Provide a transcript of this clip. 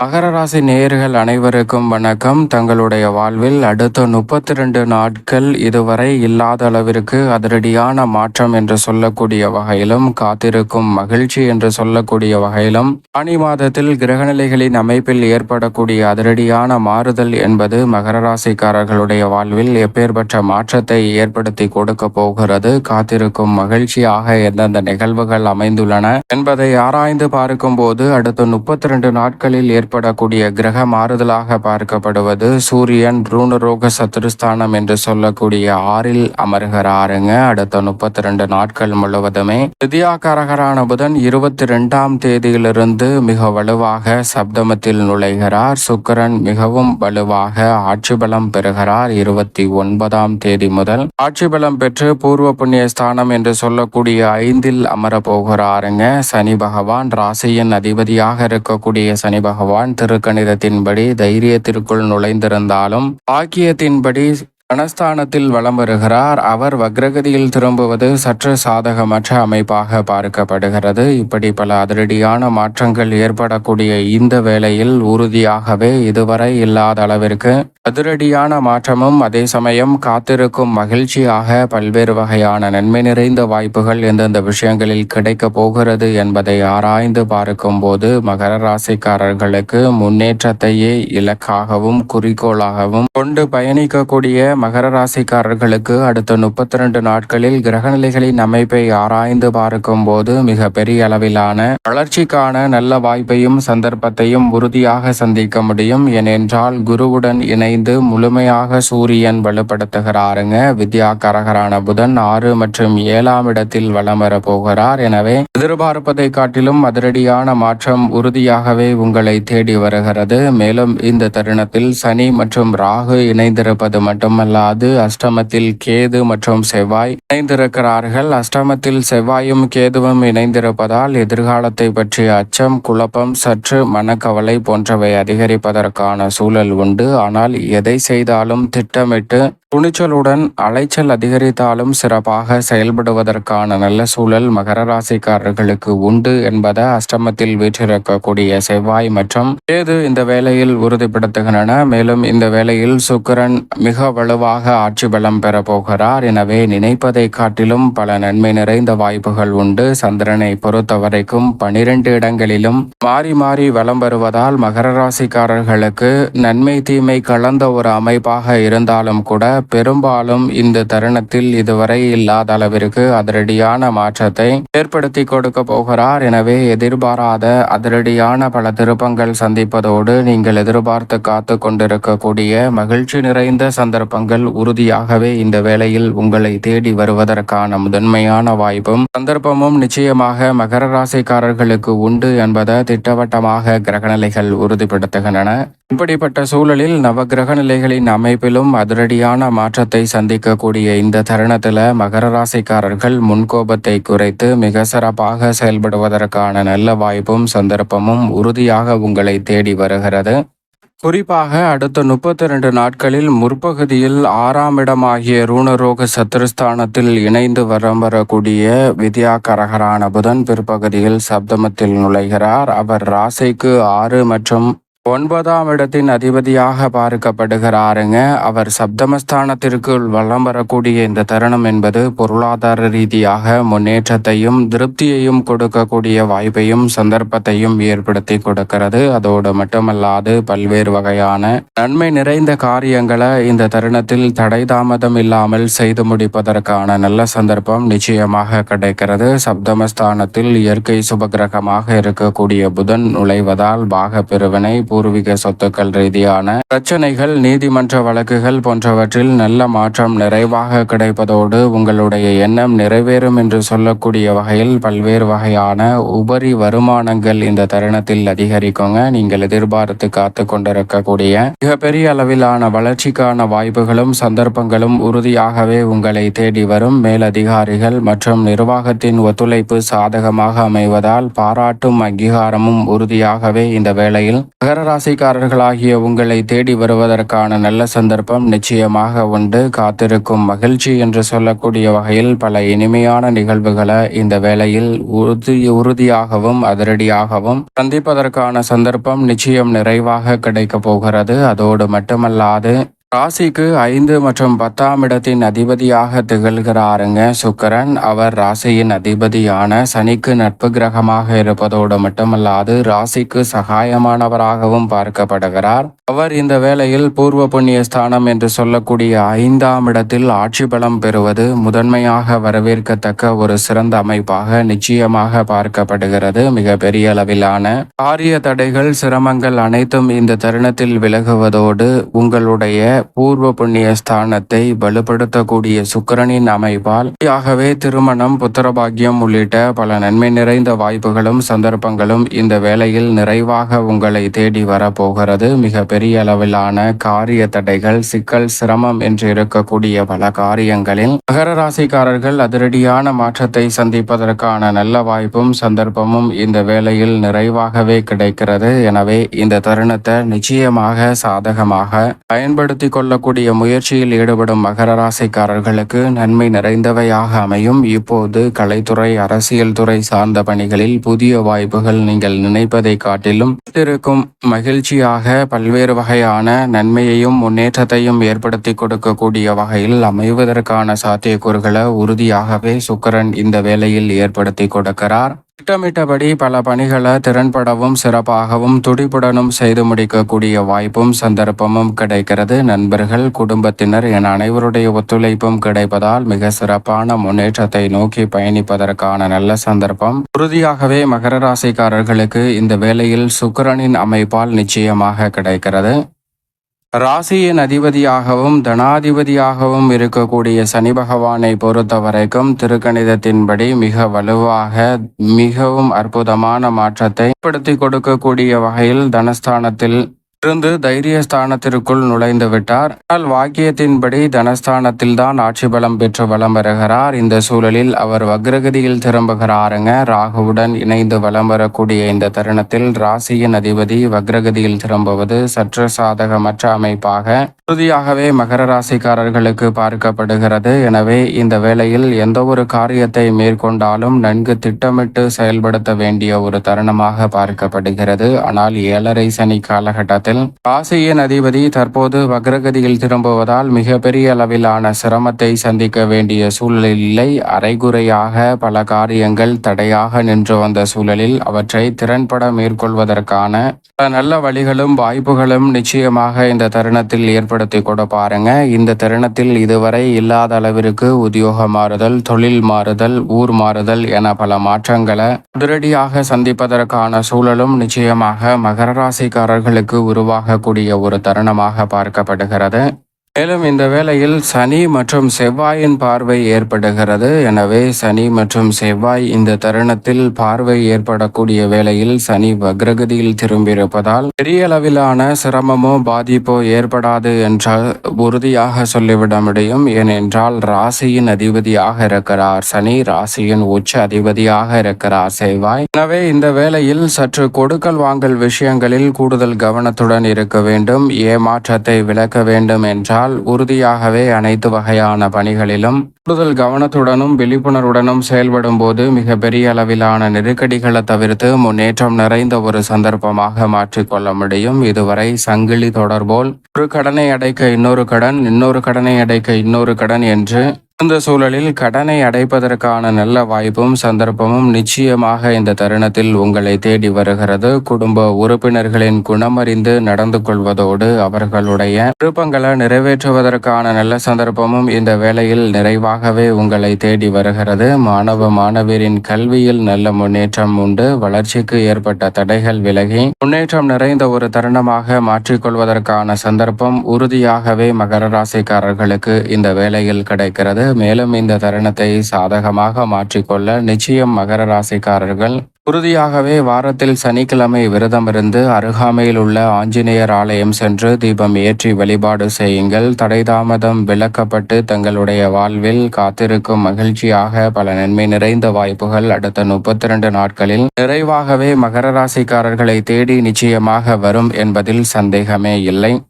மகரராசி நேயர்கள் அனைவருக்கும் வணக்கம். தங்களுடைய வாழ்வில் அடுத்த முப்பத்தி ரெண்டு நாட்கள் இதுவரை இல்லாத அளவிற்கு அதிரடியான மாற்றம் என்று சொல்லக்கூடிய வகையிலும் காத்திருக்கும் மகிழ்ச்சி என்று சொல்லக்கூடிய வகையிலும் ஆணி மாதத்தில் கிரகநிலைகளின் அமைப்பில் ஏற்படக்கூடிய அதிரடியான மாறுதல் என்பது மகர ராசிக்காரர்களுடைய வாழ்வில் எப்பேற்பட்ட மாற்றத்தை ஏற்படுத்தி கொடுக்க போகிறது. காத்திருக்கும் மகிழ்ச்சியாக எந்தெந்த நிகழ்வுகள் அமைந்துள்ளன என்பதை ஆராய்ந்து பார்க்கும் போது அடுத்த முப்பத்தி ரெண்டு நாட்களில் ஏற்படக்கூடிய கிரக மாறுதலாக பார்க்கப்படுவது சூரியன் ரூணரோக சத்துருஸ்தானம் என்று சொல்லக்கூடிய ஆறில் அமர்கிறாருங்க. அடுத்த முப்பத்தி ரெண்டு நாட்கள் முழுவதுமே திதியாக்காரகரான புதன் இருபத்தி ரெண்டாம் தேதியிலிருந்து மிக வலுவாக சப்தமத்தில் நுழைகிறார். சுக்கிரன் மிகவும் வலுவாக ஆட்சி பலம் பெறுகிறார். இருபத்தி ஒன்பதாம் தேதி முதல் ஆட்சி பலம் பெற்று பூர்வ புண்ணிய ஸ்தானம் என்று சொல்லக்கூடிய ஐந்தில் அமரப் போகிறாருங்க. சனி பகவான் ராசியின் அதிபதியாக இருக்கக்கூடிய சனி பகவான் திருக்கணிதத்தின்படி தைரியத்திற்குள் நுழைந்திருந்தாலும் பாக்கியத்தின்படி தனஸ்தானத்தில் வலம் வருகிறார். அவர் வக்ரகதியில் திரும்புவது சற்று சாதகமற்ற அமைப்பாக பார்க்கப்படுகிறது. இப்படி பல அதிரடியான மாற்றங்கள் ஏற்படக்கூடிய இந்த வேளையில் உறுதியாகவே இதுவரை இல்லாத அளவிற்கு அதிரடியான மாற்றமும் அதே சமயம் காத்திருக்கும் மகிழ்ச்சியாக பல்வேறு வகையான நன்மை நிறைந்த வாய்ப்புகள் எந்தெந்த விஷயங்களில் கிடைக்க போகிறது என்பதை ஆராய்ந்து பார்க்கும்போது மகர ராசிக்காரர்களுக்கு முன்னேற்றத்தையே இலக்காகவும் குறிக்கோளாகவும் கொண்டு பயணிக்கக்கூடிய மகர ராசிக்காரர்களுக்கு அடுத்த முப்பத்தி ரெண்டு நாட்களில் கிரகநிலைகளின் அமைப்பை ஆராய்ந்து பார்க்கும் போது மிக பெரிய அளவிலான வளர்ச்சிக்கான நல்ல வாய்ப்பையும் சந்தர்ப்பத்தையும் உறுதியாக சந்திக்க முடியும். ஏனென்றால் குருவுடன் இணைந்து முழுமையாக சூரியன் வலுப்படுத்துகிறாருங்க. வித்யா கரகரான புதன் ஆறு மற்றும் ஏழாம் இடத்தில் வலம் வர போகிறார். எனவே எதிர்பார்ப்பதை காட்டிலும் அதிரடியான மாற்றம் உறுதியாகவே உங்களை தேடி வருகிறது. மேலும் இந்த தருணத்தில் சனி மற்றும் ராகு இணைந்திருப்பது மட்டுமல்ல அல்லாது அஷ்டமத்தில் கேது மற்றும் செவ்வாய் இணைந்திருக்கிறார்கள். அஷ்டமத்தில் செவ்வாயும் கேதுவும் இணைந்திருப்பதால் எதிர்காலத்தை பற்றிய அச்சம் குழப்பம் சற்று மனக்கவலை போன்றவை அதிகரிப்பதற்கான சூழல் உண்டு. ஆனால் எதை செய்தாலும் திட்டமிட்டு துணிச்சலுடன் அலைச்சல் அதிகரித்தாலும் சிறப்பாக செயல்படுவதற்கான நல்ல சூழல் மகர ராசிக்காரர்களுக்கு உண்டு என்பதை அஷ்டமத்தில் வீற்றிருக்கக்கூடிய செவ்வாய் மற்றும் கேது இந்த வேளையில் உறுதிப்படுத்துகின்றன. மேலும் இந்த வேளையில் சுக்கிரன் மிக வலுவாக ஆட்சி பலம் பெற போகிறார். எனவே நினைப்பதை காட்டிலும் பல நன்மை நிறைந்த வாய்ப்புகள் உண்டு. சந்திரனை பொறுத்தவரைக்கும் பனிரெண்டு இடங்களிலும் மாறி மாறி வலம் வருவதால் மகர ராசிக்காரர்களுக்கு நன்மை தீமை கலந்த ஒரு அமைப்பாக இருந்தாலும் கூட பெரும்பாலும் இந்த தருணத்தில் இதுவரை இல்லாத அளவிற்கு அதிரடியான மாற்றத்தை ஏற்படுத்தி கொடுக்க போகிறார். எனவே எதிர்பாராத அதிரடியான பல திருப்பங்கள் சந்திப்பதோடு நீங்கள் எதிர்பார்த்து காத்து கொண்டிருக்கக்கூடிய மகிழ்ச்சி நிறைந்த சந்தர்ப்பங்கள் உறுதியாகவே இந்த வேளையில் உங்களை தேடி வருவதற்கான முதன்மையான வாய்ப்பும் சந்தர்ப்பமும் நிச்சயமாக மகர ராசிக்காரர்களுக்கு உண்டு என்பதை திட்டவட்டமாக கிரகநிலைகள் உறுதிப்படுத்துகின்றன. இப்படிப்பட்ட சூழலில் நவகிரக நிலைகளின் அமைப்பிலும் அதிரடியான மாற்றத்தை சந்திக்கக்கூடிய இந்த தருணத்தில் மகர ராசிக்காரர்கள் முன்கோபத்தை குறைத்து மிக சிறப்பாக செயல்படுவதற்கான நல்ல வாய்ப்பும் சந்தர்ப்பமும் உறுதியாக உங்களை தேடி வருகிறது. குறிப்பாக அடுத்த முப்பத்தி ரெண்டு நாட்களில் முற்பகுதியில் ஆறாம் இடமாகிய ரூணரோக சத்துருஸ்தானத்தில் இணைந்து வரம் வரக்கூடிய வித்யா கரகரான புதன் பிற்பகுதியில் சப்தமத்தில் நுழைகிறார். அவர் ராசிக்கு ஆறு மற்றும் ஒன்பதாம் இடத்தின் அதிபதியாக பார்க்கப்படுகிறாருங்க. அவர் சப்தமஸ்தானத்திற்குள் வளம் வரக்கூடிய இந்த தருணம் என்பது பொருளாதார ரீதியாக முன்னேற்றத்தையும் திருப்தியையும் கொடுக்கக்கூடிய வாய்ப்பையும் சந்தர்ப்பத்தையும் ஏற்படுத்தி கொடுக்கிறது. அதோடு மட்டுமல்லாது பல்வேறு வகையான நன்மை நிறைந்த காரியங்களை இந்த தருணத்தில் தடை தாமதம் இல்லாமல் செய்து முடிப்பதற்கான நல்ல சந்தர்ப்பம் நிச்சயமாக கிடைக்கிறது. சப்தமஸ்தானத்தில் இயற்கை சுபகிரகமாக இருக்கக்கூடிய புதன் நுழைவதால் பாக பெருவினை பூர்வீக சொத்துக்கள் ரீதியான பிரச்சனைகள் நீதிமன்ற வழக்குகள் போன்றவற்றில் நல்ல மாற்றம் நிறைவாக கிடைப்பதோடு உங்களுடைய எண்ணம் நிறைவேறும் என்று சொல்லக்கூடிய வகையில் பல்வேறு வகையான உபரி வருமானங்கள் இந்த தருணத்தில் அதிகரிக்குங்க. நீங்கள் எதிர்பார்த்து காத்து கொண்டிருக்கக்கூடிய மிகப்பெரிய அளவிலான வளர்ச்சிக்கான வாய்ப்புகளும் சந்தர்ப்பங்களும் உறுதியாகவே உங்களை தேடி வரும் மேலதிகாரிகள் மற்றும் நிர்வாகத்தின் ஒத்துழைப்பு சாதகமாக அமைவதால் பாராட்டும் அங்கீகாரமும் உறுதியாகவே இந்த வேளையில் மகர ராசிக்காரர்களாகிய உங்களை தேடி வருவதற்கான நல்ல சந்தர்ப்பம் நிச்சயமாக உண்டு. காத்திருக்கும் மகிழ்ச்சி என்று சொல்லக்கூடிய வகையில் பல இனிமையான நிகழ்வுகளை இந்த வேளையில் உறுதி உறுதியாகவும் அதிரடியாகவும் சந்திப்பதற்கான சந்தர்ப்பம் நிச்சயம் நிறைவாக கிடைக்கப் போகிறது. அதோடு மட்டுமல்லாது ராசிக்கு ஐந்து மற்றும் பத்தாம் இடத்தின் அதிபதியாக திகழ்கிறாருங்க சுக்கரன். அவர் ராசியின் அதிபதியான சனிக்கு நட்பு கிரகமாக இருப்பதோடு மட்டுமல்லாது ராசிக்கு சகாயமானவராகவும் பார்க்கப்படுகிறார். அவர் இந்த வேளையில் பூர்வ புண்ணிய ஸ்தானம் என்று சொல்லக்கூடிய ஐந்தாம் இடத்தில் ஆட்சி பலம் பெறுவது முதன்மையாக வரவேற்கத்தக்க ஒரு சிறந்த அமைப்பாக நிச்சயமாக பார்க்கப்படுகிறது. மிக பெரிய அளவிலான காரிய தடைகள் சிரமங்கள் அனைத்தும் இந்த தருணத்தில் விலகுவதோடு உங்களுடைய பூர்வ புண்ணிய ஸ்தானத்தை வலுப்படுத்தக்கூடிய சுக்கரனின் அமைப்பால் ஆகவே திருமணம் புத்திரபாகியம் உள்ளிட்ட பல நன்மை நிறைந்த வாய்ப்புகளும் சந்தர்ப்பங்களும் இந்த வேளையில் நிறைவாக உங்களை தேடி வரப்போகிறது. மிக பெரிய அளவிலான காரிய தடைகள் சிக்கல் சிரமம் என்று இருக்கக்கூடிய பல காரியங்களில் மகர ராசிக்காரர்கள் அதிரடியான மாற்றத்தை சந்திப்பதற்கான நல்ல வாய்ப்பும் சந்தர்ப்பமும் இந்த வேளையில் நிறைவாகவே கிடைக்கிறது. எனவே இந்த தருணத்தை நிச்சயமாக சாதகமாக பயன்படுத்தி கொள்ளக்கூடிய முயற்சியில் ஈடுபடும் மகர ராசிக்காரர்களுக்கு நன்மை நிறைந்தவையாக அமையும். இப்போது கலைத்துறை அரசியல் துறை சார்ந்த பணிகளில் புதிய வாய்ப்புகள் நீங்கள் நினைப்பதை காட்டிலும் இருக்கும் மகிழ்ச்சியாக பல்வேறு பல்வேறு வகையான நன்மையையும் முன்னேற்றத்தையும் ஏற்படுத்தி கொடுக்கக்கூடிய வகையில் அமைவதற்கான சாத்தியக்கூறுகளை உறுதியாகவே சுக்கரன் இந்த வேளையில் ஏற்படுத்தி கொடுக்கிறார். திட்டமிட்டபடி பல பணிகளை திறன்படவும் சிறப்பாகவும் துடிப்புடனும் செய்து முடிக்கக்கூடிய வாய்ப்பும் சந்தர்ப்பமும் கிடைக்கிறது. நண்பர்கள் குடும்பத்தினர் என அனைவருடைய ஒத்துழைப்பும் கிடைப்பதால் மிக சிறப்பான முன்னேற்றத்தை நோக்கி பயணிப்பதற்கான நல்ல சந்தர்ப்பம். உறுதியாகவே மகர ராசிக்காரர்களுக்கு இந்த வேளையில் சுக்கரனின் அமைப்பால் நிச்சயமாக கிடைக்கிறது. ராசியின் அதிபதியாகவும் தனாதிபதியாகவும் இருக்கக்கூடிய சனி பகவானை பொறுத்த வரைக்கும் திருக்கணிதத்தின்படி மிக வலுவாக மிகவும் அற்புதமான மாற்றத்தை ஏற்படுத்தி கொடுக்கக்கூடிய வகையில் தனஸ்தானத்தில் இருந்து தைரியஸ்தானத்திற்குள் நுழைந்து விட்டார். ஆனால் வாக்கியத்தின்படி தனஸ்தானத்தில் தான் ஆட்சி பலம் பெற்று வலம் வருகிறார் இந்த சூழலில் அவர் வக்ரகதியில் திரும்புகிறாருங்க. ராகுவுடன் இணைந்து வலம் வரக்கூடிய இந்த தருணத்தில் ராசியின் அதிபதி வக்ரகதியில் திரும்புவது சற்று சாதகமற்ற அமைப்பாக உறுதியாகவே மகர ராசிக்காரர்களுக்கு பார்க்கப்படுகிறது. எனவே இந்த வேளையில் எந்த ஒரு காரியத்தை மேற்கொண்டாலும் நன்கு திட்டமிட்டு செயல்படுத்த வேண்டிய ஒரு தருணமாக பார்க்கப்படுகிறது. ஆனால் ஏழரை சனி காலகட்டத்தில் ராசியின் அதிபதி தற்போது வக்ரகதியில் திரும்புவதால் மிகப்பெரிய அளவிலான சிரமத்தை சந்திக்க வேண்டிய சூழலில் இல்லை. அரைகுறையாக பல காரியங்கள் தடையாக நின்று வந்த சூழலில் அவற்றை திறன்பட மேற்கொள்வதற்கான நல்ல வழிகளும் வாய்ப்புகளும் நிச்சயமாக இந்த தருணத்தில் ஏற்படுத்தி கொடுப்பாருங்க இந்த தருணத்தில் இதுவரை இல்லாத அளவிற்கு உத்தியோக மாறுதல் தொழில் மாறுதல் ஊர் மாறுதல் என பல மாற்றங்களை அதிரடியாக சந்திப்பதற்கான சூழலும் நிச்சயமாக மகர ராசிக்காரர்களுக்கு உருவாகக்கூடிய ஒரு தருணமாக பார்க்கப்படுகிறது. மேலும் இந்த வேளையில் சனி மற்றும் செவ்வாயின் பார்வை ஏற்படுகிறது. எனவே சனி மற்றும் செவ்வாய் இந்த தருணத்தில் பார்வை ஏற்படக்கூடிய வேளையில் சனி வக்ரகதியில் திரும்பியிருப்பதால் பெரிய அளவிலான சிரமமோ பாதிப்போ ஏற்படாது என்றால் உறுதியாக சொல்லிவிட முடியும். ஏனென்றால் ராசியின் அதிபதியாக இருக்கிறார் சனி ராசியின் உச்ச அதிபதியாக இருக்கிறார் செவ்வாய். எனவே இந்த வேளையில் சற்று கொடுக்கல் வாங்கல் விஷயங்களில் கூடுதல் கவனத்துடன் இருக்க வேண்டும். ஏமாற்றத்தை விளக்க வேண்டும் என்றால் ஆனால் உறுதியாகவே அனைத்து வகையான பணிகளிலும் கூடுதல் கவனத்துடனும் விழிப்புணர்வுடனும் செயல்படும் போது மிக பெரிய அளவிலான நெருக்கடிகளை தவிர்த்து முன்னேற்றம் நிறைந்த ஒரு சந்தர்ப்பமாக மாற்றிக்கொள்ள முடியும். இதுவரை சங்கிலி தொடர்போல் ஒரு கடனை அடைக்க இன்னொரு கடன் இன்னொரு கடனை அடைக்க இன்னொரு கடன் என்று இந்த சூழலில் கடனை அடைப்பதற்கான நல்ல வாய்ப்பும் சந்தர்ப்பமும் நிச்சயமாக இந்த தருணத்தில் உங்களை தேடி வருகிறது. குடும்ப உறுப்பினர்களின் குணமறிந்து நடந்து கொள்வதோடு அவர்களுடைய விருப்பங்களை நிறைவேற்றுவதற்கான நல்ல சந்தர்ப்பமும் இந்த வேளையில் நிறைவாகவே உங்களை தேடி வருகிறது. மாணவ மாணவியரின் கல்வியில் நல்ல முன்னேற்றம் உண்டு. வளர்ச்சிக்கு ஏற்பட்ட தடைகள் விலகி முன்னேற்றம் நிறைந்த ஒரு தருணமாக மாற்றிக்கொள்வதற்கான சந்தர்ப்பம் உறுதியாகவே மகர ராசிக்காரர்களுக்கு இந்த வேளையில் கிடைக்கிறது. மேலும் இந்த தருணத்தை சாதகமாக மாற்றிக்கொள்ள நிச்சயம் மகர ராசிக்காரர்கள் உறுதியாகவே வாரத்தில் சனிக்கிழமை விரதமிருந்து அருகாமையில் உள்ள ஆஞ்சநேயர் ஆலயம் சென்று தீபம் ஏற்றி வழிபாடு செய்யுங்கள். தடைதாமதம் விளக்கப்பட்டு தங்களுடைய வாழ்வில் காத்திருக்கும் மகிழ்ச்சியாக பல நன்மை நிறைந்த வாய்ப்புகள் அடுத்த முப்பத்தி இரண்டு நாட்களில் நிறைவாகவே மகர ராசிக்காரர்களை தேடி நிச்சயமாக வரும் என்பதில் சந்தேகமே இல்லை.